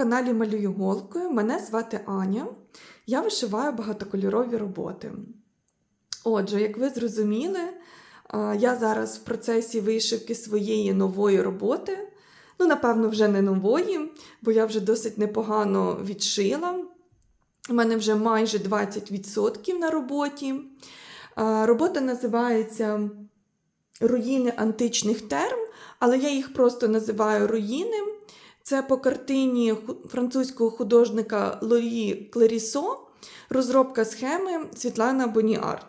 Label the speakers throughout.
Speaker 1: Каналі Малюю голкою. Мене звати Аня. Я вишиваю багатокольорові роботи. Отже, як ви зрозуміли, я зараз в процесі вишивки своєї нової роботи. Ну, напевно, вже не нової, бо я вже досить непогано відшила. У мене вже майже 20% на роботі. Робота називається Руїни античних терм, але я їх просто називаю руїни. Це по картині французького художника Луї Клерісо, розробка схеми Світлана Боніарт.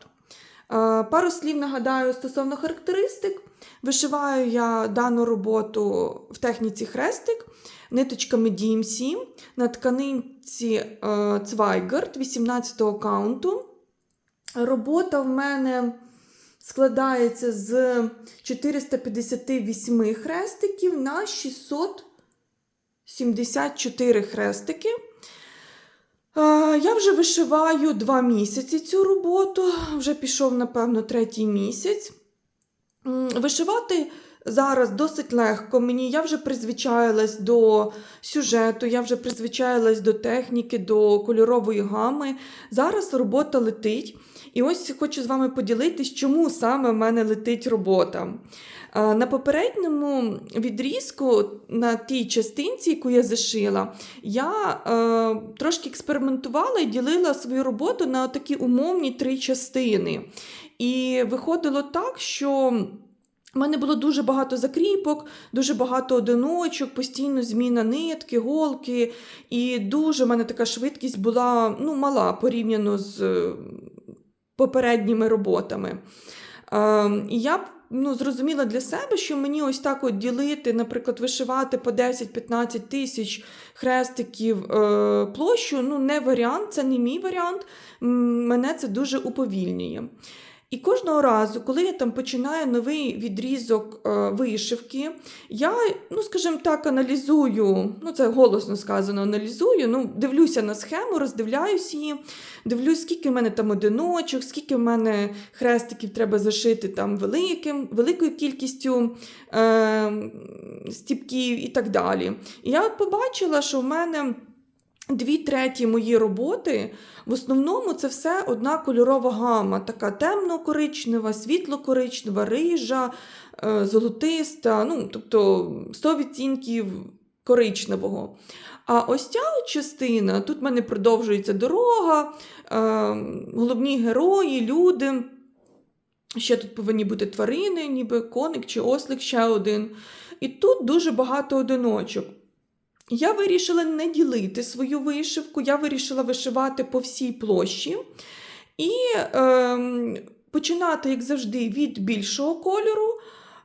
Speaker 1: Е, Пару слів нагадаю стосовно характеристик. Вишиваю я дану роботу в техніці хрестик ниточками DMC на тканинці Цвайгард 18 каунту. Робота в мене складається з 458 хрестиків на 674 хрестики. Я вже вишиваю два місяці цю роботу, вже пішов, напевно, третій місяць. Вишивати зараз досить легко. Мені я вже призвичаїлась до сюжету, я вже призвичаїлась до техніки, до кольорової гами. Зараз робота летить. І ось хочу з вами поділитись, чому саме в мене летить робота. Е, На попередньому відрізку, на тій частинці, яку я зашила, я е, трошки експериментувала і ділила свою роботу на такі умовні три частини. І виходило так, що в мене було дуже багато закріпок, дуже багато одиночок, постійно зміна нитки, голки, і дуже в мене така швидкість була ну, мала порівняно з е, попередніми роботами. Е, і я ну, зрозуміла для себе, що мені ось так от ділити, наприклад, вишивати по 10-15 тисяч хрестиків е, площу, ну, не варіант, це не мій варіант. Мене це дуже уповільнює. І кожного разу, коли я там починаю новий відрізок е, вишивки, я, ну скажімо так, аналізую, ну це голосно сказано, аналізую, ну дивлюся на схему, роздивляюсь її, дивлюсь, скільки в мене там одиночок, скільки в мене хрестиків треба зашити там великим, великою кількістю е, стіпків і так далі. І я побачила, що в мене. Дві треті мої роботи, в основному це все одна кольорова гама, така темно-коричнева, світло-коричнева, рижа, е, золотиста, ну, тобто 100 відтінків коричневого. А ось ця частина, тут в мене продовжується дорога, е, головні герої, люди. Ще тут повинні бути тварини, ніби коник чи ослик ще один. І тут дуже багато одиночок. Я вирішила не ділити свою вишивку, я вирішила вишивати по всій площі і ем, починати, як завжди, від більшого кольору,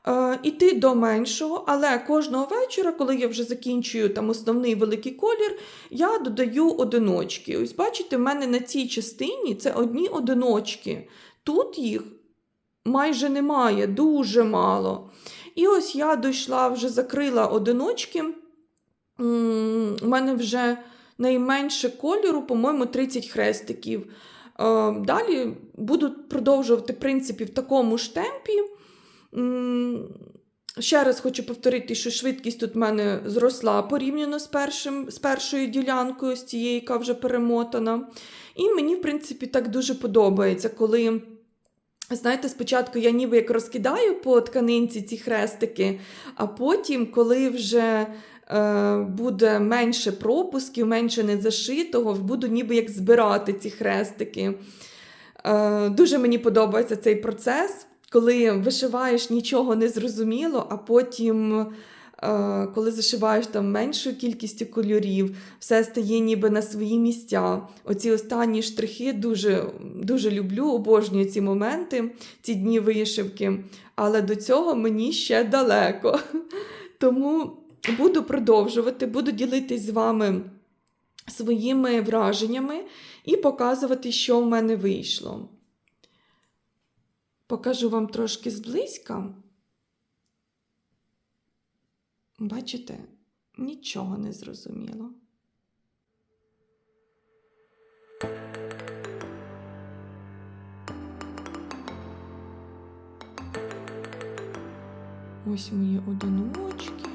Speaker 1: е, іти до меншого, але кожного вечора, коли я вже закінчую там основний великий колір, я додаю одиночки. Ось бачите, в мене на цій частині це одні одиночки. Тут їх майже немає, дуже мало. І ось я дійшла, вже закрила одиночки. У мене вже найменше кольору, по-моєму, 30 хрестиків. Е, Далі буду продовжувати в принципі, в такому ж темпі. Ще раз хочу повторити, що швидкість тут в мене зросла порівняно з, першим, з першою ділянкою, з тією, яка вже перемотана. І мені, в принципі, так дуже подобається, коли. Знаєте, спочатку я ніби як розкидаю по тканинці ці хрестики, а потім, коли вже буде менше пропусків, менше незашитого, буду ніби як збирати ці хрестики. Е, дуже мені подобається цей процес, коли вишиваєш нічого не зрозуміло, а потім. е, Коли зашиваєш там меншою кількістю кольорів, все стає ніби на свої місця. Оці останні штрихи дуже, дуже люблю, обожнюю ці моменти, ці дні вишивки. Але до цього мені ще далеко. Тому буду продовжувати, буду ділитись з вами своїми враженнями і показувати, що в мене вийшло. Покажу вам трошки зблизька. Бачите, нічого не зрозуміло. Ось мої одиночки.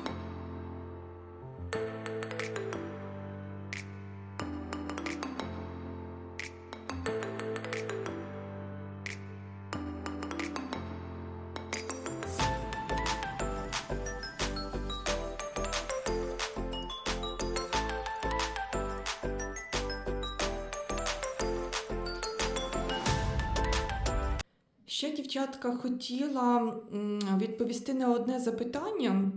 Speaker 1: Дівчатка, хотіла відповісти на одне запитання.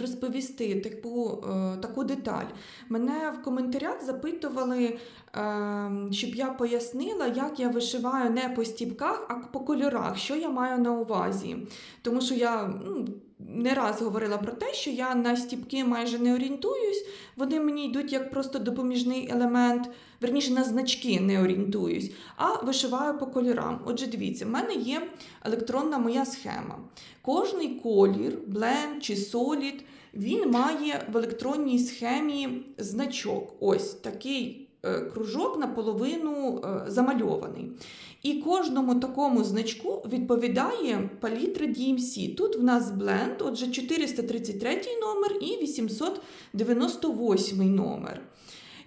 Speaker 1: Розповісти таку, е, таку деталь. Мене в коментарях запитували, е, щоб я пояснила, як я вишиваю не по стіпках, а по кольорах, що я маю на увазі. Тому що я ну, не раз говорила про те, що я на стіпки майже не орієнтуюсь, вони мені йдуть як просто допоміжний елемент, верніше на значки не орієнтуюсь, а вишиваю по кольорам. Отже, дивіться, в мене є електронна моя схема. Кожний колір, бленд чи солід, він має в електронній схемі значок. Ось такий кружок наполовину е, замальований. І кожному такому значку відповідає палітра DMC. Тут в нас бленд, отже, 433 номер і 898 номер.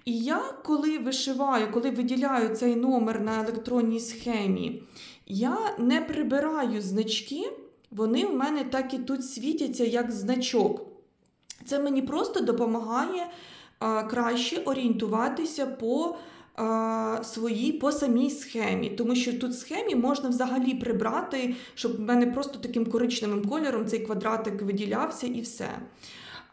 Speaker 1: І я, коли вишиваю, коли виділяю цей номер на електронній схемі, я не прибираю значки, вони в мене так і тут світяться як значок. Це мені просто допомагає краще орієнтуватися по своїй по самій схемі, тому що тут схемі можна взагалі прибрати, щоб в мене просто таким коричневим кольором цей квадратик виділявся і все.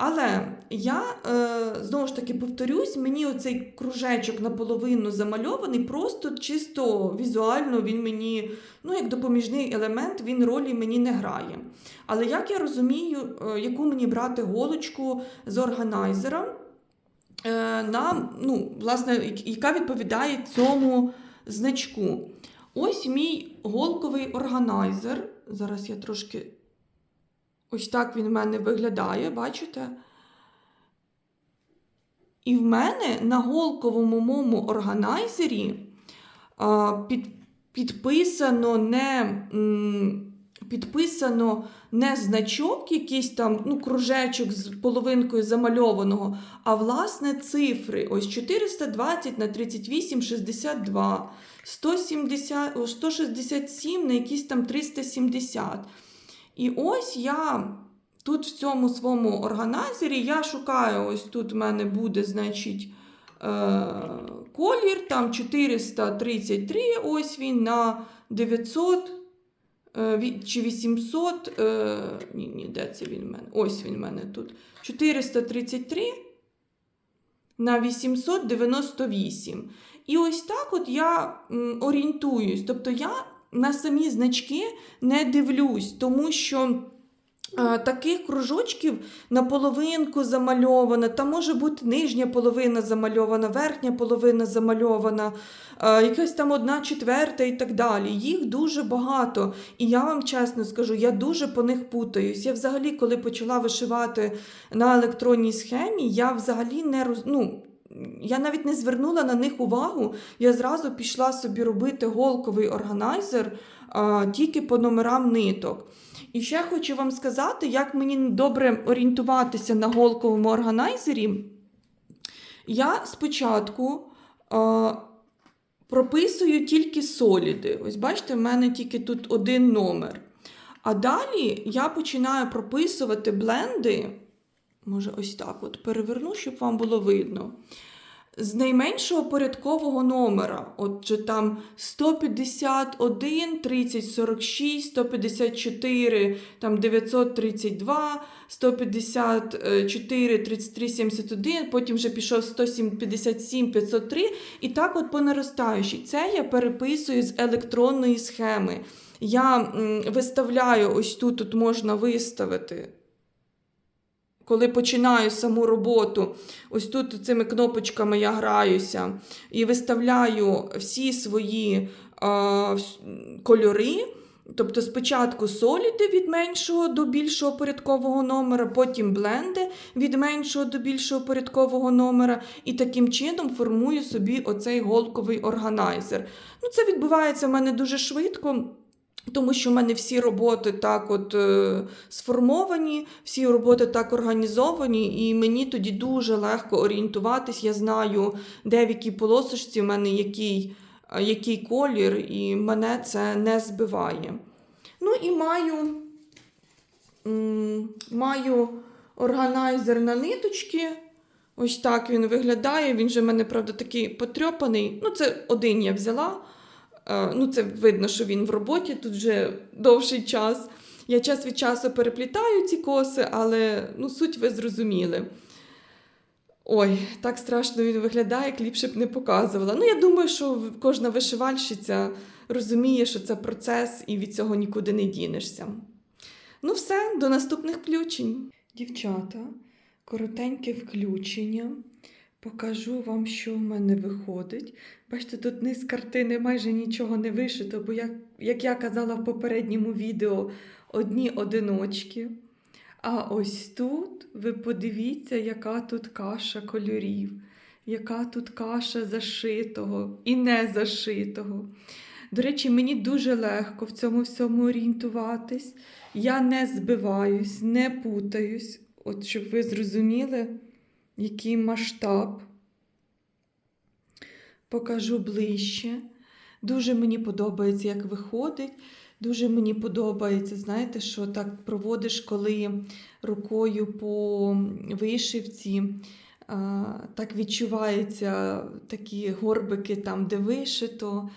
Speaker 1: Але я е, знову ж таки повторюсь, мені оцей кружечок наполовину замальований, просто чисто візуально він мені, ну як допоміжний елемент, він ролі мені не грає. Але як я розумію, е, яку мені брати голочку з органайзера, е, на, ну, власне, яка відповідає цьому значку. Ось мій голковий органайзер. Зараз я трошки. Ось так він в мене виглядає, бачите? І в мене на голковому моєму органайзері а, під, підписано не. м, Підписано не значок, якийсь там ну, кружечок з половинкою замальованого, а власне цифри. Ось 420 на 38, 62, 170, 167 на якісь там 370. І ось я тут в цьому своєму органайзері я шукаю, ось тут в мене буде, значить, е, колір, там 433, ось він на 900 е, ві- чи 800, е, ні, ні, де це він в мене? Ось він в мене тут. 433 на 898. І ось так от я орієнтуюсь. Тобто я на самі значки не дивлюсь, тому що. Таких кружочків на половинку замальовано, там може бути нижня половина замальована, верхня половина замальована, якась там одна четверта і так далі. Їх дуже багато. І я вам чесно скажу, я дуже по них путаюсь. Я взагалі, коли почала вишивати на електронній схемі, я взагалі не роз... ну, я навіть не звернула на них увагу. Я зразу пішла собі робити голковий органайзер а, тільки по номерам ниток. І ще хочу вам сказати, як мені добре орієнтуватися на голковому органайзері. Я спочатку а, прописую тільки соліди. Ось бачите, в мене тільки тут один номер. А далі я починаю прописувати бленди. Може, ось так от переверну, щоб вам було видно. З найменшого порядкового номера. Отже, там 151, 3046, 154, там 932, 154, 3371, потім вже пішов 157, 503. І так от по наростаючій. Це я переписую з електронної схеми. Я виставляю ось тут, тут можна виставити коли починаю саму роботу, ось тут цими кнопочками я граюся і виставляю всі свої вс- кольори. Тобто спочатку соліди від меншого до більшого порядкового номера, потім бленди від меншого до більшого порядкового номера, і таким чином формую собі оцей голковий органайзер. Ну, це відбувається в мене дуже швидко. Тому що в мене всі роботи так от е, сформовані, всі роботи так організовані, і мені тоді дуже легко орієнтуватись. Я знаю, де в якій полосочці в мене який, е, який колір, і мене це не збиває. Ну і маю, м, маю органайзер на ниточки. Ось так він виглядає. Він же в мене, правда, такий потрьопаний. Ну, це один я взяла. Е, Ну, це видно, що він в роботі тут вже довший час. Я час від часу переплітаю ці коси, але ну, суть ви зрозуміли. Ой, так страшно він виглядає, кліпше б не показувала. Ну, я думаю, що кожна вишивальщиця розуміє, що це процес і від цього нікуди не дінешся. Ну, все, до наступних включень. Дівчата, коротеньке включення. Покажу вам, що в мене виходить. Бачите, тут низ картини майже нічого не вишито, бо, як, як я казала в попередньому відео, одні одиночки. А ось тут ви подивіться, яка тут каша кольорів, яка тут каша зашитого і не зашитого. До речі, мені дуже легко в цьому всьому орієнтуватись. Я не збиваюсь, не путаюсь. От щоб ви зрозуміли, який масштаб. Покажу ближче. Дуже мені подобається, як виходить. Дуже мені подобається, знаєте, що так проводиш, коли рукою по вишивці, так відчуваються такі горбики там, де вишито,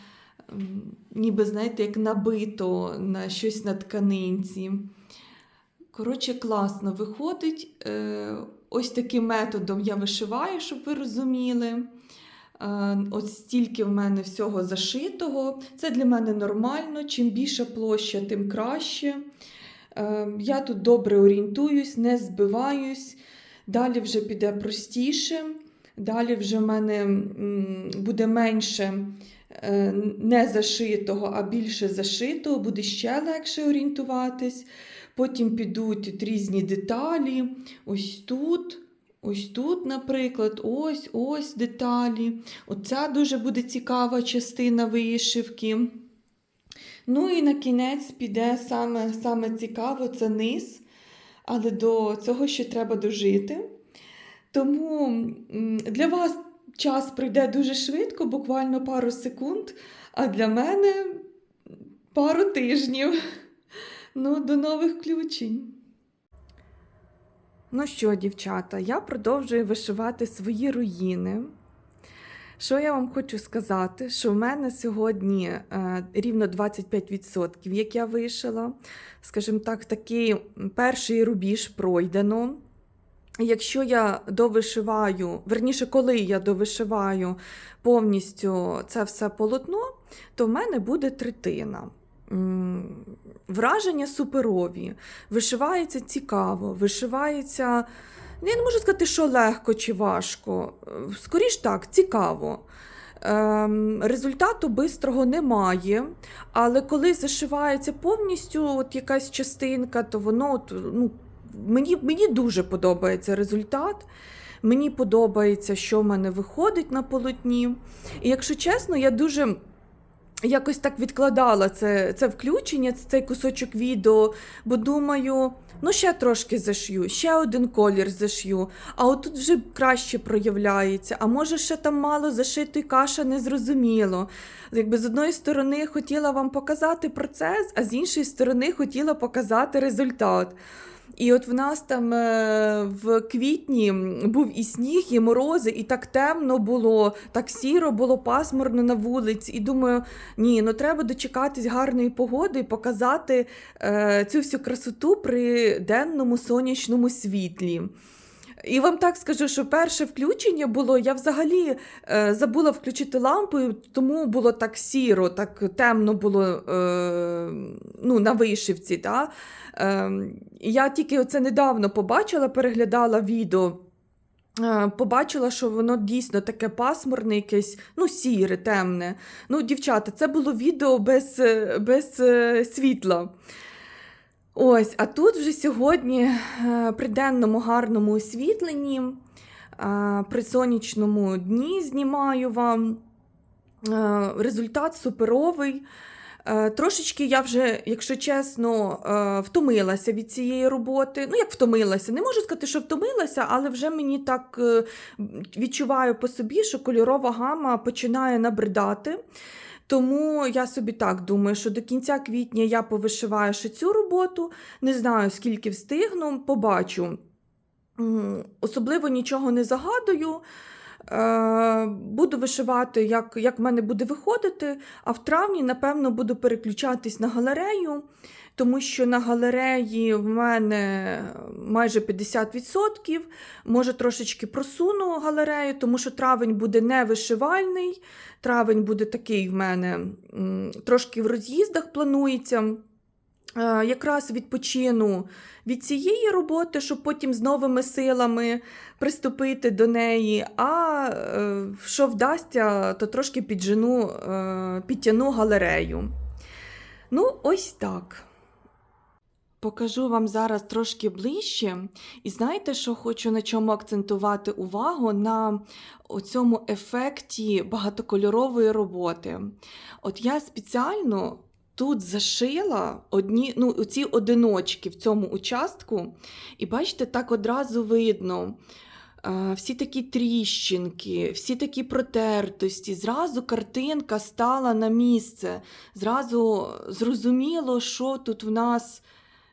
Speaker 1: ніби, знаєте, як набито на щось на тканинці. Коротше, класно виходить. Ось таким методом я вишиваю, щоб ви розуміли. Е, От стільки в мене всього зашитого. Це для мене нормально. Чим більша площа, тим краще. Е, Я тут добре орієнтуюсь, не збиваюсь. Далі вже піде простіше. Далі вже в мене буде менше е, не зашитого, а більше зашитого, буде ще легше орієнтуватись. Потім підуть різні деталі. Ось тут, ось тут, наприклад, ось ось деталі. Оця дуже буде цікава частина вишивки. Ну і на кінець піде саме, саме цікаво це низ, але до цього ще треба дожити. Тому для вас час пройде дуже швидко, буквально пару секунд, а для мене пару тижнів. Ну, до нових включень. Ну що, дівчата, я продовжую вишивати свої руїни. Що я вам хочу сказати? Що в мене сьогодні е, рівно 25%, як я вишила. Скажімо так, такий перший рубіж пройдено. Якщо я довишиваю, верніше, коли я довишиваю повністю це все полотно, то в мене буде третина. Враження суперові, вишивається цікаво, вишивається. Я не можу сказати, що легко чи важко. Е, Скоріш так, цікаво. Ем, результату бистрого немає, але коли зашивається повністю от якась частинка, то воно ну, мені, мені дуже подобається результат. Мені подобається, що в мене виходить на полотні. І якщо чесно, я дуже якось так відкладала це, це включення, цей кусочок відео, бо думаю, ну ще трошки зашью, ще один колір зашью, а отут вже краще проявляється. А може, ще там мало зашито і каша не зрозуміло. Якби з одної сторони хотіла вам показати процес, а з іншої сторони хотіла показати результат. І от в нас там е, в квітні був і сніг, і морози, і так темно було, так сіро було пасмурно на вулиці. І думаю, ні, ну треба дочекатись гарної погоди і показати е, цю всю красоту при денному сонячному світлі. І вам так скажу, що перше включення було, я взагалі е, забула включити лампу, тому було так сіро, так темно було е, ну, на вишивці. Та? Е, я тільки оце недавно побачила, переглядала відео. е, Побачила, що воно дійсно таке пасмурне, якесь, ну, сіре, темне. Ну, дівчата, це було відео без, е, без е, світла. Ось, а тут вже сьогодні е, при денному гарному освітленні, е, при сонячному дні знімаю вам. Е, Результат суперовий. Трошечки я вже, якщо чесно, втомилася від цієї роботи. Ну, як втомилася, не можу сказати, що втомилася, але вже мені так відчуваю по собі, що кольорова гама починає набридати. Тому я собі так думаю, що до кінця квітня я повишиваю ще цю роботу. Не знаю, скільки встигну, побачу. Особливо нічого не загадую. Е, буду вишивати, як, в мене буде виходити, а в травні, напевно, буду переключатись на галерею, тому що на галереї в мене майже 50%. Може, трошечки просуну галерею, тому що травень буде не вишивальний. Травень буде такий в мене трошки в роз'їздах планується. Е, Якраз відпочину від цієї роботи, щоб потім з новими силами приступити до неї. А е, що вдасться, то трошки піджену, е, підтягну галерею. Ну, ось так. Покажу вам зараз трошки ближче. І знаєте, що хочу на чому акцентувати увагу? На цьому ефекті багатокольорової роботи. От я спеціально тут зашила одні, ну, ці одиночки в цьому участку, і бачите, так одразу видно. е, Всі такі тріщинки, всі такі протертості. Зразу картинка стала на місце. Зразу зрозуміло, що тут в нас,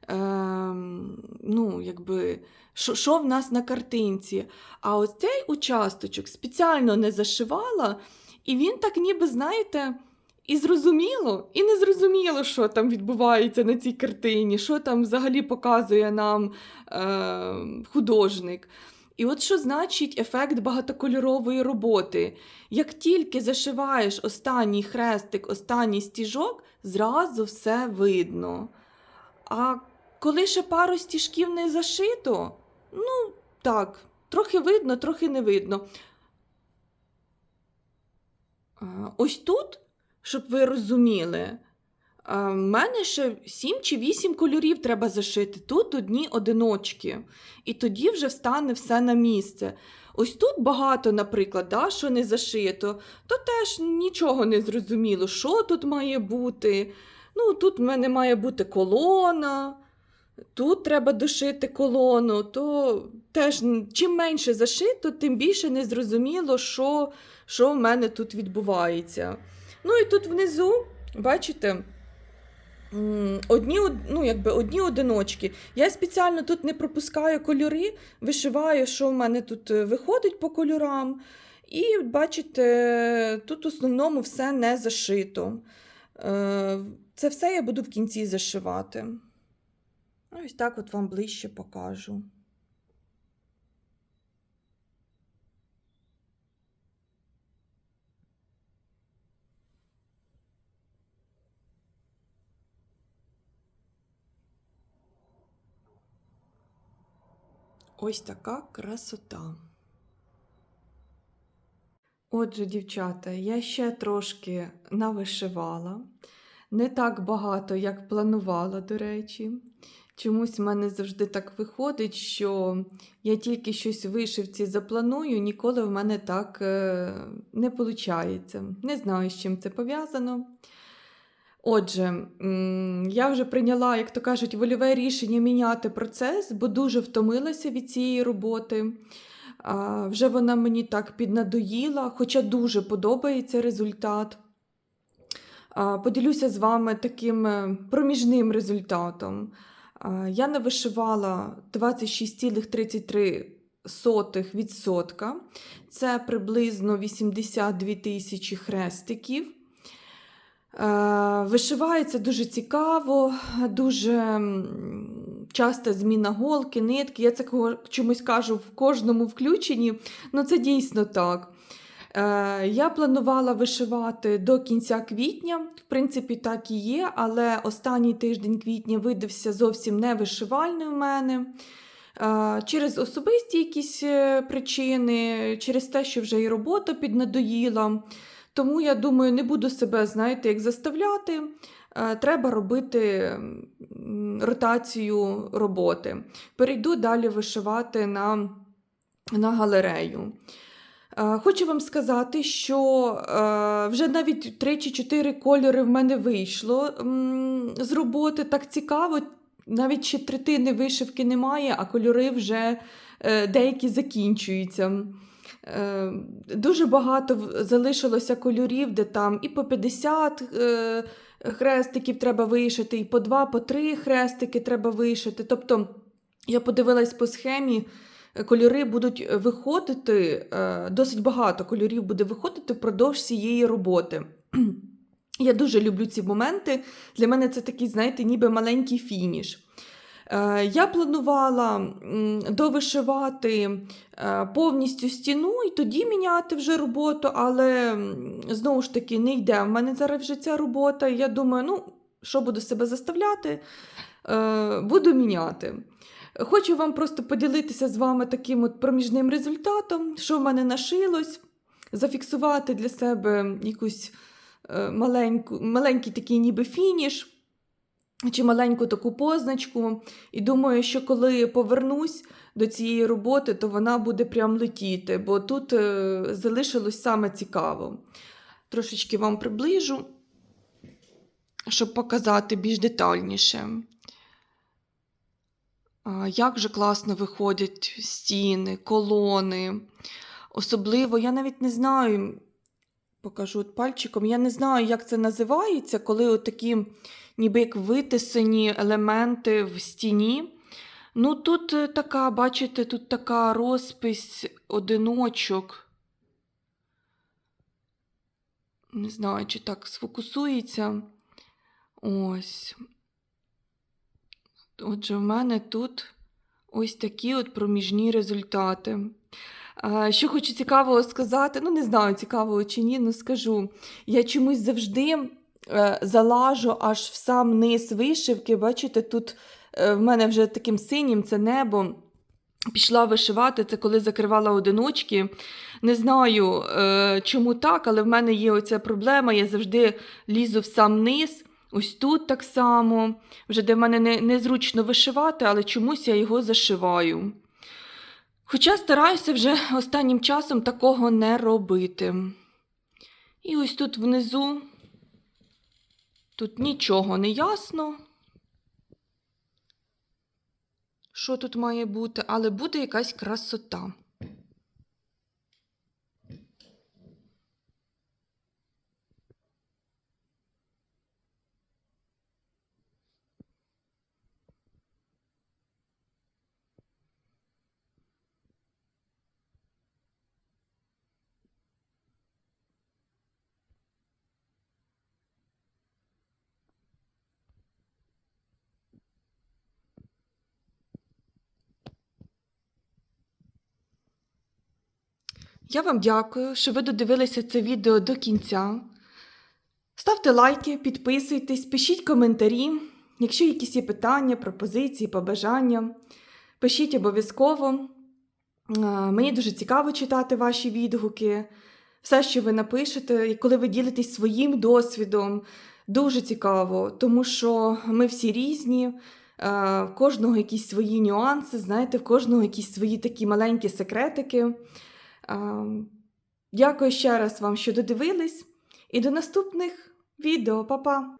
Speaker 1: ем, ну, якби, що, що в нас на картинці. А ось цей участочок спеціально не зашивала, і він так ніби, знаєте, і зрозуміло, і не зрозуміло, що там відбувається на цій картині, що там взагалі показує нам е, художник. І от що значить ефект багатокольорової роботи. Як тільки зашиваєш останній хрестик, останній стіжок, зразу все видно. А коли ще пару стіжків не зашито, ну так, трохи видно, трохи не видно. Ось тут, щоб ви розуміли, в мене ще 7 чи 8 кольорів треба зашити. Тут одні одиночки. І тоді вже встане все на місце. Ось тут багато, наприклад, да, що не зашито, то теж нічого не зрозуміло, що тут має бути. Ну, тут в мене має бути колона, тут треба дошити колону, то теж чим менше зашито, тим більше не зрозуміло, що, що в мене тут відбувається. Ну і тут внизу, бачите, одні, ну, якби одні одиночки. Я спеціально тут не пропускаю кольори, вишиваю, що в мене тут е, виходить по кольорам. І бачите, тут в основному все не зашито. Е, Це все я буду в кінці зашивати. Ось так от вам ближче покажу. Ось така красота. Отже, дівчата, я ще трошки навишивала. Не так багато, як планувала, до речі. Чомусь в мене завжди так виходить, що я тільки щось вишивці запланую, ніколи в мене так е, не виходить. Не знаю, з чим це пов'язано. Отже, я вже прийняла, як то кажуть, вольове рішення міняти процес, бо дуже втомилася від цієї роботи. Вже вона мені так піднадоїла, хоча дуже подобається результат. Поділюся з вами таким е, проміжним результатом. Я навишивала 26,33%. Це приблизно 82 тисячі хрестиків. Е, Вишивається дуже цікаво, дуже часта зміна голки, нитки. Я це чомусь кажу в кожному включенні, ну це дійсно так. Е, Я планувала вишивати до кінця квітня, в принципі, так і є, але останній тиждень квітня видався зовсім не вишивальний у мене. Е, Через особисті якісь е, причини, через те, що вже і робота піднадоїла. Тому я думаю, не буду себе, знаєте, як заставляти. Треба робити ротацію роботи. Перейду далі вишивати на, на галерею. Е, Хочу вам сказати, що е, вже навіть 3 чи 4 кольори в мене вийшло з роботи. Так цікаво, навіть ще третини вишивки немає, а кольори вже е, деякі закінчуються. Дуже багато залишилося кольорів, де там і по 50 е, хрестиків треба вишити, і по 2, по 3 хрестики треба вишити. Тобто, я подивилась по схемі, кольори будуть виходити, е, досить багато кольорів буде виходити впродовж цієї роботи. Я дуже люблю ці моменти. Для мене це такий, знаєте, ніби маленький фініш. Е, Я планувала довишивати е, повністю стіну і тоді міняти вже роботу, але знову ж таки не йде. В мене зараз вже ця робота. Я думаю, ну, що буду себе заставляти, буду міняти. Хочу вам просто поділитися з вами таким от проміжним результатом, що в мене нашилось, зафіксувати для себе якусь е, маленьку, маленький такий ніби фініш чи маленьку таку позначку. І думаю, що коли повернусь до цієї роботи, то вона буде прям летіти, бо тут е, залишилось саме цікаво. Трошечки вам приближу, щоб показати більш детальніше. Як же класно виходять стіни, колони. Особливо, я навіть не знаю, покажу от пальчиком, я не знаю, як це називається, коли от такі ніби як витисані елементи в стіні. Ну, тут е, така, бачите, тут така розпись одиночок. Не знаю, чи так сфокусується. Ось. Отже, в мене тут ось такі от проміжні результати. Що хочу цікавого сказати, ну не знаю, цікавого чи ні, ну скажу. Я чомусь завжди е, залажу аж в сам низ вишивки. Бачите, тут е, в мене вже таким синім це небо. Пішла вишивати, це коли закривала одиночки. Не знаю, е, чому так, але в мене є оця проблема. Я завжди лізу в сам низ. Ось тут так само, вже де в мене не, незручно вишивати, але чомусь я його зашиваю. Хоча стараюся вже останнім часом такого не робити. І ось тут внизу, тут нічого не ясно, що тут має бути, але буде якась красота. Я вам дякую, що ви додивилися це відео до кінця. Ставте лайки, підписуйтесь, пишіть коментарі. Якщо якісь є питання, пропозиції, побажання, пишіть обов'язково. Мені дуже цікаво читати ваші відгуки, все, що ви напишете, і коли ви ділитесь своїм досвідом, дуже цікаво, тому що ми всі різні, е, в кожного якісь свої нюанси, знаєте, в кожного якісь свої такі маленькі секретики. Дякую ще раз вам, що додивились, і до наступних відео, Па-па!